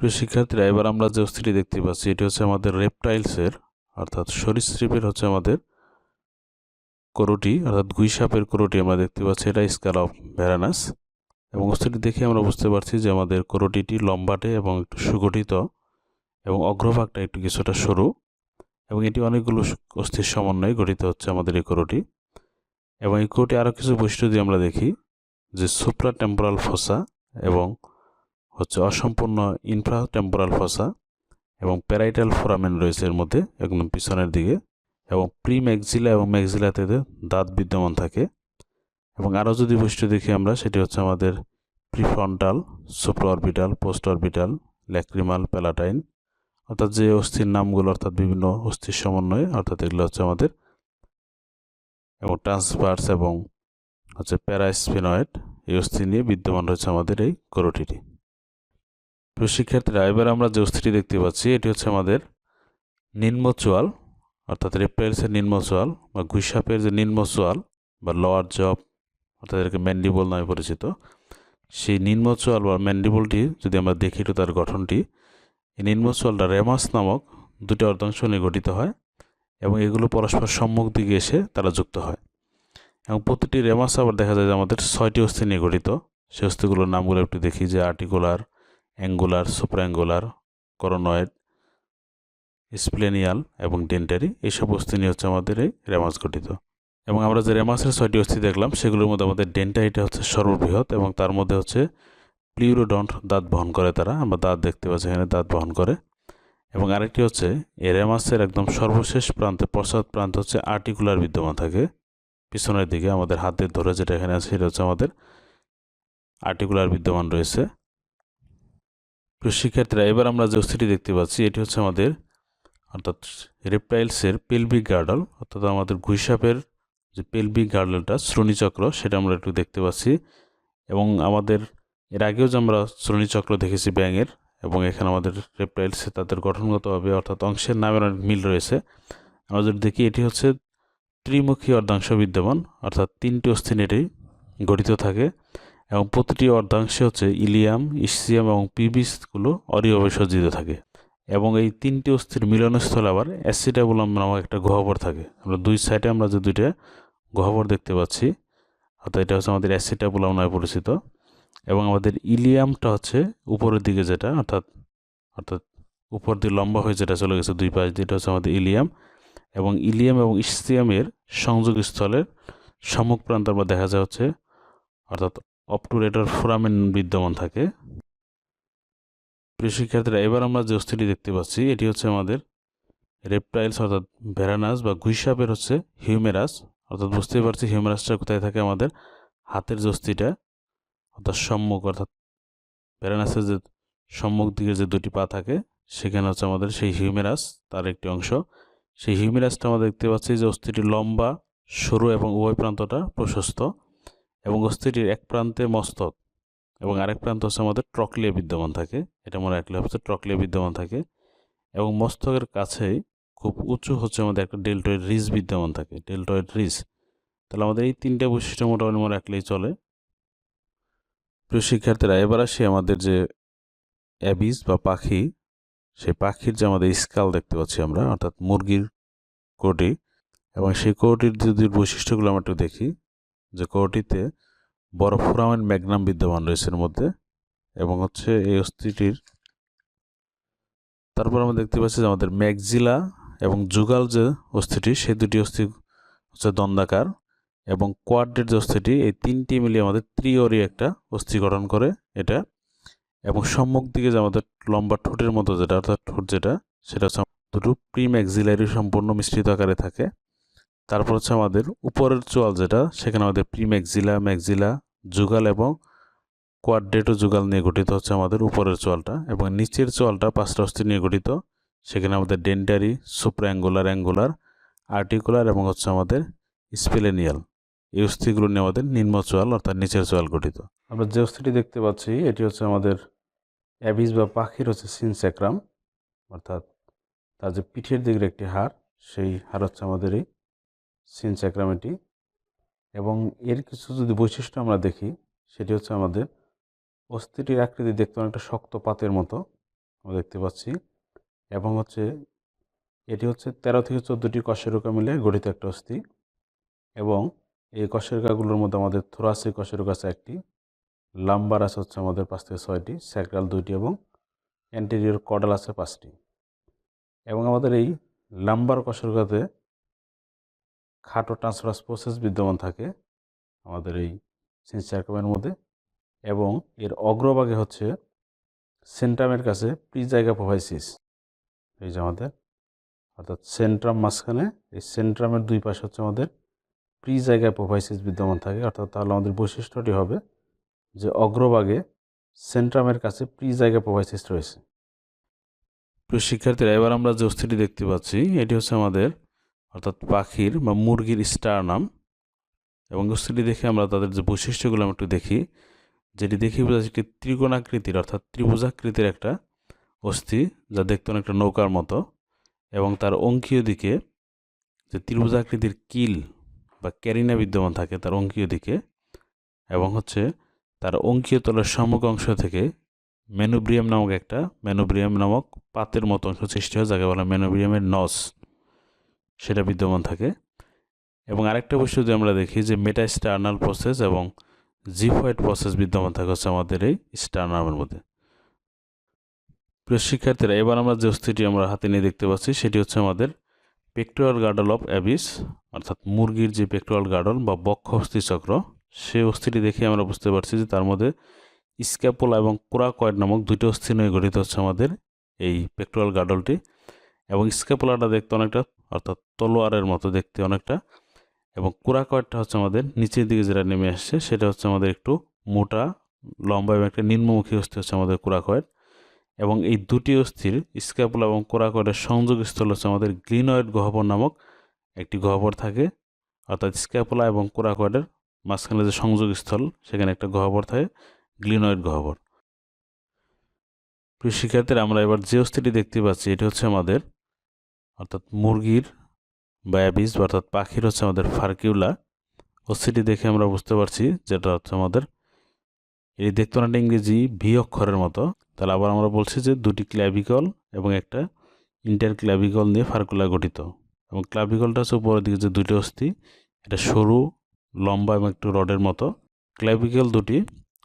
প্রিয় শিক্ষার্থীরা, এবার আমরা যে অস্থিটি দেখতে পাচ্ছি, এটি হচ্ছে আমাদের রেপটাইলসের অর্থাৎ সরীসৃপের হচ্ছে আমাদের করোটি, অর্থাৎ গুইসাপের করোটি আমরা দেখতে পাচ্ছি, এটা স্কাল অফ ভ্যারানাস এবং অস্থিটি দেখে আমরা বুঝতে পারছি যে আমাদের করোটিটি লম্বাটে এবং একটু সুগঠিত এবং অগ্রভাগটা একটু কিছুটা সরু এবং এটি অনেকগুলো অস্থির সমন্বয়ে গঠিত হচ্ছে আমাদের এই করোটি। এবং এই করোটি আরও কিছু বৈশিষ্ট্য দিয়ে আমরা দেখি, যে সুপ্রা টেম্পোরাল ফসা এবং হচ্ছে অসম্পূর্ণ ইনফ্রা টেম্পোরাল ফসা এবং প্যারাইটাল ফোরামেন রয়েছে এর মধ্যে একদম পিছনের দিকে এবং প্রি ম্যাক্সিলা এবং ম্যাক্সিলাতে দাঁত বিদ্যমান থাকে। এবং আরও যদি বৈশিষ্ট্য দেখি আমরা, সেটি হচ্ছে আমাদের prefrontal supra orbital post orbital lacrimal palatine অর্থাৎ যে অস্থির নামগুলো, অর্থাৎ বিভিন্ন অস্থির সমন্বয়ে, অর্থাৎ এগুলো হচ্ছে আমাদের এবং ট্রান্সভার্স এবং হচ্ছে প্যারাস্পিনয়েড এই অস্থি নিয়ে বিদ্যমান রয়েছে আমাদের এই করোটিটি প্রিয় শিক্ষার্থীরা, এবার আমরা যে অস্থিটি দেখতে পাচ্ছি, এটি হচ্ছে আমাদের নিম্ন চোয়াল, অর্থাৎ রেপটাইলসের নিম্ন চোয়াল বা গুইসাপের যে নিম্ন চোয়াল বা লোয়ার জব অর্থাৎ এটাকে ম্যান্ডিবল নামে পরিচিত, সেই নিম্ন চোয়াল বা ম্যান্ডিবলটি যদি আমরা দেখি একটু তার গঠনটি, এই নিম্ন চোয়ালটা রেমাস নামক দুটি অর্ধাংশ নিয়ে গঠিত হয় এবং এগুলো পরস্পর সম্মুখ দিকে এসে তারা যুক্ত হয়। এবং প্রতিটি রেমাস আবার দেখা যায় যে আমাদের ছয়টি অস্থি নিয়ে গঠিত, সেই অস্থিগুলোর নামগুলো একটু দেখি যে articular angular, supraangular, coronoid, splenial এবং ডেন্টারি, এইসব অস্থি নিয়ে হচ্ছে আমাদের এই রেমাস গঠিত। এবং আমরা যে রেমাসের ছয়টি অস্থি দেখলাম, সেগুলোর মধ্যে আমাদের ডেন্টারিটা হচ্ছে সর্ববৃহৎ এবং তার মধ্যে হচ্ছে প্লিউরোডন্ট দাঁত বহন করে তারা। আমরা দাঁত দেখতে পাচ্ছি এখানে দাঁত বহন করে। এবং আরেকটি হচ্ছে এই রেমাসের একদম সর্বশেষ প্রান্তে, পশ্চাৎ প্রান্ত হচ্ছে আর্টিকুলার বিদ্যমান থাকে। পিছনের দিকে আমাদের হাতের ধরে যেটা এখানে আছে, সেটা হচ্ছে আমাদের আর্টিকুলার বিদ্যমান রয়েছে। শিক্ষার্থীরা এবার আমরা যে অস্থিটি দেখতে পাচ্ছি, এটি হচ্ছে আমাদের, অর্থাৎ রেপটাইলসের পেলভিক গার্ডল অর্থাৎ আমাদের ঘুইসাপের যে পেলভিক গার্ডলটা শ্রোণীচক্র, সেটা আমরা একটু দেখতে পাচ্ছি। এবং আমাদের, এর আগেও যে আমরা শ্রোণীচক্র দেখেছি ব্যাঙের, এবং এখানে আমাদের রেপটাইলসে তাদের গঠনগতভাবে অর্থাৎ অংশের নামের অনেক মিল রয়েছে। আমরা যদি দেখি, এটি হচ্ছে ত্রিমুখী অর্ধাংশ বিদ্যমান, অর্থাৎ তিনটি অস্থি এটি গঠিত থাকে। এবং প্রতিটি অর্ধাংশে হচ্ছে ইলিয়াম, ইসিয়াম এবং পিবিসগুলো অরিভাবে সজ্জিত থাকে। এবং এই তিনটি অস্থির মিলনস্থলে আবার অ্যাসিডাবুলাম নামক একটা গহ্বর থাকে। আমরা দুই সাইডে আমরা যে দুইটা গহ্বর দেখতে পাচ্ছি, অর্থাৎ এটা হচ্ছে আমাদের অ্যাসিডাবুলাম নামে পরিচিত। এবং আমাদের ইলিয়ামটা হচ্ছে উপরের দিকে যেটা, অর্থাৎ অর্থাৎ উপর দিয়ে লম্বা হয়ে যেটা চলে গেছে দুই পাশ দিয়ে, এটা হচ্ছে আমাদের ইলিয়াম। এবং ইলিয়াম এবং ইসিয়ামের সংযোগস্থলের সম্মুখ প্রান্ত আমরা দেখা যায় হচ্ছে অর্থাৎ অপটুরেটর ফোরামেন বিদ্যমান থাকে। প্রিয় শিক্ষার্থীরা এবার আমরা যে অস্থিটি দেখতে পাচ্ছি, এটি হচ্ছে আমাদের রেপটাইলস অর্থাৎ ভেরানাস বা গুইসাপের হচ্ছে হিউমেরাস অর্থাৎ বুঝতেই পারছি হিউমেরাসটা কোথায় থাকে আমাদের হাতের যে অর্থাৎ সম্মুখ, অর্থাৎ ভেরানাসের যে সম্মুখ দিকে যে দুটি পা থাকে, সেখানে হচ্ছে আমাদের সেই হিউমেরাস তার একটি অংশ। সেই হিউমেরাসটা আমরা দেখতে পাচ্ছি যে অস্থিটি লম্বা, সরু এবং উভয় প্রান্তটা প্রশস্ত। এবং অস্থিটির এক প্রান্তে মস্তক এবং আরেক প্রান্ত হচ্ছে আমাদের ট্রকলিয়া বিদ্যমান থাকে। এটা মনে রাখলে হচ্ছে ট্রকলিয়া বিদ্যমান থাকে এবং মস্তকের কাছেই খুব উঁচু হচ্ছে আমাদের একটা ডেল্টয়েড রিজ বিদ্যমান থাকে, ডেল্টয়েড রিজ তাহলে আমাদের এই তিনটা বৈশিষ্ট্য মোটামুটি মনে রাখলেই চলে। প্রিয় শিক্ষার্থীরা, এবার আসি আমাদের যে অ্যাবিস বা পাখি, সেই পাখির যে আমাদের স্কাল দেখতে পাচ্ছি আমরা, অর্থাৎ মুরগির কোটি এবং সেই কোটির যদি বৈশিষ্ট্যগুলো আমরা একটু দেখি। যে কোটিতে বড় ফোরামেন ম্যাগনাম বিদ্যমান রয়েছে এর মধ্যে এবং হচ্ছে এই অস্থিটির তারপর আমরা দেখতে পাচ্ছি যে আমাদের ম্যাগজিলা এবং যুগাল যে অস্থিটি সেই দুটি অস্থি হচ্ছে দন্দাকার এবং কোয়াড্রেট যে অস্থিটি এই তিনটি মিলিয়ে আমাদের ত্রিওরি একটা অস্থি গঠন করে এটা এবং সম্মুখ দিকে যে আমাদের লম্বা ঠোঁটের মতো যেটা, অর্থাৎ ঠোঁট যেটা, সেটা হচ্ছে দুটো প্রি ম্যাক্সিলারি সম্পূর্ণ মিশ্রিত আকারে থাকে। তারপর হচ্ছে আমাদের উপরের চোয়াল যেটা, সেখানে আমাদের প্রি ম্যাক্সিলা, যুগাল এবং কোয়াড্রেটো যুগাল নিয়ে গঠিত হচ্ছে আমাদের উপরের চোয়ালটা এবং নিচের চোয়ালটা পাঁচটা অস্থি নিয়ে গঠিত। সেখানে আমাদের dentary supra angular angular articular এবং হচ্ছে আমাদের স্পেলেনিয়াল। এই অস্থিগুলো নিয়ে আমাদের নিম্ন চোয়াল অর্থাৎ নিচের চোয়াল গঠিত। আমরা যে অস্থিটি দেখতে পাচ্ছি, এটি হচ্ছে আমাদের অ্যাবিস বা পাখির হচ্ছে সিনস্যাক্রাম অর্থাৎ তার যে পিঠের দিকের একটি হাড়, সেই হাড় হচ্ছে আমাদের এই সিনস্যাক্রাম এটি এবং এর কিছু যদি বৈশিষ্ট্য আমরা দেখি, সেটি হচ্ছে আমাদের অস্থিটির আকৃতি দেখতে অনেকটা শক্ত পাতের মতো আমরা দেখতে পাচ্ছি এবং হচ্ছে এটি হচ্ছে তেরো থেকে চোদ্দোটি কশেরুকা মিলে গঠিত একটা অস্থি এবং এই কশেরুকাগুলোর মধ্যে আমাদের থোরাসিক কশেরুকা আছে একটি, লাম্বার আছে হচ্ছে আমাদের পাঁচ থেকে ছয়টি, স্যাক্রাল দুইটি এবং অ্যান্টেরিয়র কডাল আছে পাঁচটি। এবং আমাদের এই লাম্বার কশেরুকাতে খাটো ট্রান্সফারাস প্রসেস বিদ্যমান থাকে আমাদের এই সেন্সারকামের মধ্যে এবং এর অগ্রভাগে হচ্ছে সেন্ট্রামের কাছে প্রি জায়গা প্রোভাইসিস এই যে আমাদের, অর্থাৎ সেন্ট্রাম মাঝখানে এই সেন্ট্রামের দুই পাশে হচ্ছে আমাদের প্রি প্রোভাইসিস বিদ্যমান থাকে, অর্থাৎ তাহলে আমাদের বৈশিষ্ট্যটি হবে যে অগ্রভাগে সেন্ট্রামের কাছে প্রি জায়গা প্রোভাইসিস রয়েছে। প্রিয় শিক্ষার্থীরা, এবার আমরা যে অস্থিটি দেখতে পাচ্ছি, এটি হচ্ছে আমাদের অর্থাৎ পাখির বা মুরগির স্টার নাম এবং অস্থিটি দেখে আমরা তাদের যে বৈশিষ্ট্যগুলো আমরা একটু দেখি, যেটি দেখি বোঝা যাচ্ছে একটি ত্রিকোণাকৃতির অর্থাৎ ত্রিভুজাকৃতির একটা অস্থি যা দেখতে অনেকটা নৌকার মতো এবং তার অঙ্কীয় দিকে যে ত্রিভুজাকৃতির কিল বা ক্যারিনা বিদ্যমান থাকে তার অঙ্কীয় দিকে এবং হচ্ছে তার অঙ্কীয় তলের সম্মুখ অংশ থেকে ম্যানোব্রিয়াম নামক একটা ম্যানোব্রিয়াম নামক পাতের মতো অংশ সৃষ্টি হয়, যাকে বলা ম্যানোব্রিয়ামের নস। সেটা বিদ্যমান থাকে। এবং আরেকটা বস্তু যদি আমরা দেখি যে মেটা স্টার্নাল প্রসেস এবং জিফয়েড প্রসেস বিদ্যমান থাকে হচ্ছে আমাদের এই স্টার্নামের মধ্যে। প্রিয় শিক্ষার্থীরা, এবার আমরা যে অস্থিটি আমরা হাতে নিয়ে দেখতে পাচ্ছি, সেটি হচ্ছে আমাদের পেক্টোরাল গার্ডল অফ অ্যাবিস অর্থাৎ মুরগির যে পেক্টোরাল গার্ডল বা বক্ষ অস্থি চক্র সেই অস্থিটি দেখে আমরা বুঝতে পারছি যে তার মধ্যে স্ক্যাপোলা এবং কোরাকয়েড নামক দুইটি অস্থি নিয়ে গঠিত হচ্ছে আমাদের এই পেক্টোরাল গার্ডলটি এবং স্ক্যাপোলাটা দেখতে অনেকটা অর্থাৎ তলোয়ারের মতো দেখতে অনেকটা। এবং কোরাকয়েডটা হচ্ছে আমাদের নিচের দিকে যেটা নেমে আসছে, সেটা হচ্ছে আমাদের একটু মোটা, লম্বা এবং একটা নিম্নমুখী অস্থি হচ্ছে আমাদের কোরাকয়েড এবং এই দুটি অস্থির স্ক্যাপুলা এবং কোরাকয়েডের সংযোগস্থল হচ্ছে আমাদের গ্লিনয়েড গহ্বর নামক একটি গহ্বর থাকে। অর্থাৎ স্ক্যাপুলা এবং কোরাকয়েডের মাঝখানে যে সংযোগস্থল, সেখানে একটা গহ্বর থাকে, গ্লিনয়েড গহ্বর। প্রিয় শিক্ষার্থীরা, আমরা এবার যে অস্থিটি দেখতে পাচ্ছি, এটি হচ্ছে আমাদের অর্থাৎ মুরগির বা অ্যাবিস অর্থাৎ পাখির হচ্ছে আমাদের ফার্কিউলা। অস্থিটি দেখে আমরা বুঝতে পারছি যেটা হচ্ছে আমাদের এটি দেখতে অনেকটা ইংরেজি ভি অক্ষরের মতো। তাহলে আবার আমরা বলছি যে দুটি ক্ল্যাভিকল এবং একটা ইন্টার ক্ল্যাভিকল নিয়ে ফার্কুলা গঠিত। এবং ক্ল্যাভিকলটা হচ্ছে উপরের দিকে যে দুটি অস্থি, এটা সরু, লম্বা এবং একটু রডের মতো। ক্ল্যাভিকল দুটি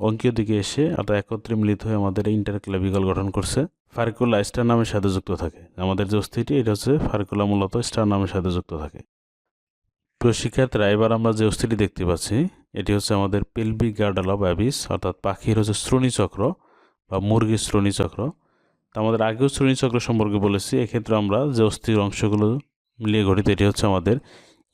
অঙ্কীয় দিকে এসে অর্থাৎ একত্রে মিলিত হয়ে আমাদের ইন্টার ক্ল্যাভিকল গঠন করছে। ফার্কুলা স্টার নামের সাথে যুক্ত থাকে। আমাদের যে অস্থিটি এটা হচ্ছে ফার্কুলা মূলত স্টার নামের সাথে যুক্ত থাকে। প্রিয় শিক্ষার্থীরা, এবার আমরা যে অস্থিটি দেখতে পাচ্ছি, এটি হচ্ছে আমাদের পেলবি গার্ডাল অফ অ্যাবিস অর্থাৎ পাখির হচ্ছে শ্রোণীচক্র বা মুরগির শ্রোণীচক্র। আমাদের আগেও শ্রোণীচক্র সম্পর্কে বলেছি, এক্ষেত্রে আমরা যে অস্থির অংশগুলো মিলিয়ে গঠিত, এটি হচ্ছে আমাদের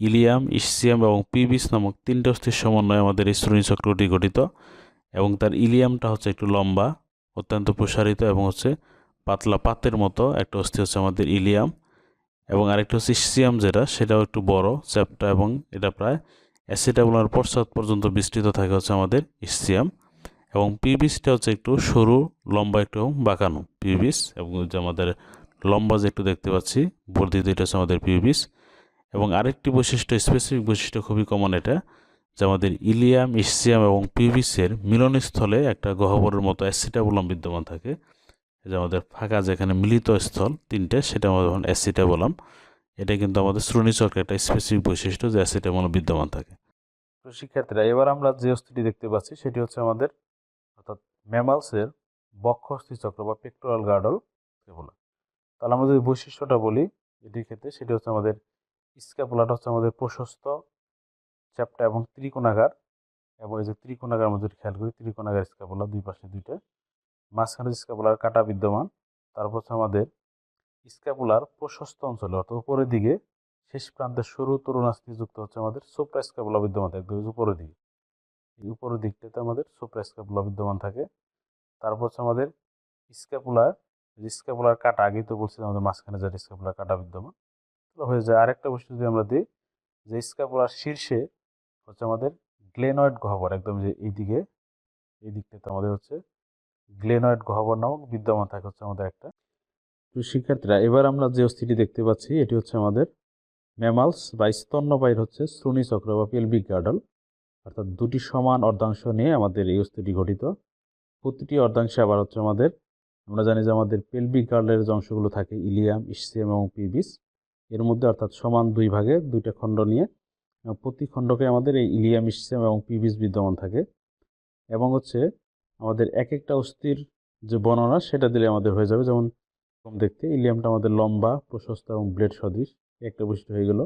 ইলিয়াম, ইসিয়াম এবং পিবিস নামক তিনটে অস্থির সমন্বয়ে আমাদের এই শ্রোণীচক্রটি গঠিত এবং তার ইলিয়ামটা হচ্ছে একটু লম্বা, অত্যন্ত প্রসারিত এবং হচ্ছে পাতলা পাতের মতো, একটা অস্থি হচ্ছে আমাদের ইলিয়াম এবং আরেকটা হচ্ছে ইসিয়াম যেটা, সেটাও একটু বড়, চ্যাপটা এবং এটা প্রায় অ্যাসিটাবুলার পশ্চাৎ পর্যন্ত বিস্তৃত থাকে হচ্ছে আমাদের ইসিয়াম এবং পিবিসটা হচ্ছে একটু সরু, লম্বা একটু বাঁকানো পিবিস এবং যে আমাদের লম্বা যে একটু দেখতে পাচ্ছি, বর্ধিত এটা হচ্ছে আমাদের পিবিস এবং আরেকটি বৈশিষ্ট্য স্পেসিফিক বৈশিষ্ট্য খুবই কমন এটা যে আমাদের ইলিয়াম ইসিয়াম এবং পিবিসের মিলনস্থলে একটা গহ্বরের মতো অ্যাসিটাবুলাম বিদ্যমান থাকে। যে আমাদের ফাঁকা যেখানে মিলিত স্থল তিনটে, সেটা আমরা যখন অ্যাসিটাবুলাম এটা কিন্তু আমাদের শ্রোণীচক্রের একটা স্পেসিফিক বৈশিষ্ট্য যে অ্যাসিটাবুলাম বিদ্যমান থাকে। তো শিক্ষার্থীরা এবার আমরা যে অস্থিটি দেখতে পাচ্ছি, সেটি হচ্ছে আমাদের, অর্থাৎ ম্যামালসের বক্ষ অস্থিচক্র বা পেক্টোরাল গার্ডল বলে। তাহলে আমরা যদি বৈশিষ্ট্যটা বলি এটির ক্ষেত্রে, সেটি হচ্ছে আমাদের স্ক্যাপুলাটা হচ্ছে আমাদের প্রশস্ত চ্যাপটা এবং ত্রিকোণাকার, এবং এই যে ত্রিকোণাকার মধ্যে খেয়াল করি, ত্রিকোণাকার স্ক্যাপুলা দুই পাশে দুইটা মাঝখানে স্ক্যাপুলার কাটা বিদ্যমান তারপর হচ্ছে আমাদের স্ক্যাপুলার প্রশস্ত অঞ্চলে, অর্থাৎ উপরের দিকে, শেষ প্রান্তে সরু তরুণাস্থি যুক্ত হচ্ছে আমাদের সোপ্রা স্ক্যাপুলা বিদ্যমান একদম উপরের দিকে। এই উপরের দিকটাতে আমাদের সুপ্রা স্ক্যাপুলা বিদ্যমান থাকে। তারপর হচ্ছে আমাদের স্ক্যাপুলার স্ক্যাপুলার কাটা, আগেই তো বলছি আমাদের মাঝখানে যে স্ক্যাপুলার কাটা বিদ্যমান হয়ে যায় আরেকটা বস্তু যদি আমরা দিই, যে স্ক্যাপুলার শীর্ষে হচ্ছে আমাদের গ্লেনয়েড গহ্বর, একদম যে এই দিকে এই দিকটাতে আমাদের হচ্ছে গ্লেনয়েড গহ্বর নামক বিদ্যমান থাকে হচ্ছে আমাদের একটা। তো শিক্ষার্থীরা, এবার আমরা যে অস্থিটি দেখতে পাচ্ছি, এটি হচ্ছে আমাদের ম্যামালস বা স্তন্যপায়ীর হচ্ছে শ্রোণীচক্র বা পেলভিক গার্ডল। অর্থাৎ দুটি সমান অর্ধাংশ নিয়ে আমাদের এই অস্থিটি গঠিত। প্রতিটি অর্ধাংশে আবার হচ্ছে আমাদের, আমরা জানি যে আমাদের পেলভিক গার্ডের যে অংশগুলো থাকে, ইলিয়াম ইসিয়াম এবং পিবিস, এর মধ্যে অর্থাৎ সমান দুই ভাগে, দুইটা খণ্ড নিয়ে প্রতি খণ্ডকে আমাদের এই ইলিয়াম ইসিয়াম এবং পিবিস বিদ্যমান থাকে। এবং হচ্ছে আমাদের এক একটা অস্থির যে বর্ণনা, সেটা দিলে আমাদের হয়ে যাবে। যেমন এরকম দেখতে, ইলিয়ামটা আমাদের লম্বা, প্রশস্ত এবং ব্লেড সদৃশ। একটা বৈশিষ্ট্য হয়ে গেল।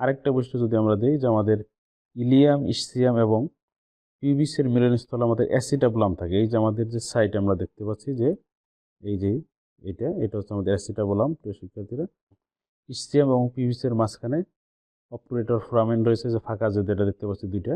আরেকটা বৈশিষ্ট্য যদি আমরা দিই যে আমাদের ইলিয়াম, ইসিয়াম এবং পিবিসের মিলনস্থলে আমাদের অ্যাসিটাবুলাম থাকে। এই যে আমাদের যে সাইট আমরা দেখতে পাচ্ছি যে, এই যে এটা এটা হচ্ছে আমাদের অ্যাসিটাবুলাম, প্রিয় শিক্ষার্থীরা। ইসিয়াম এবং পিবিসের মাঝখানে অপারেটর ফ্রামেন রয়েছে যে ফাঁকা যে যেটা দেখতে পাচ্ছি দুইটা।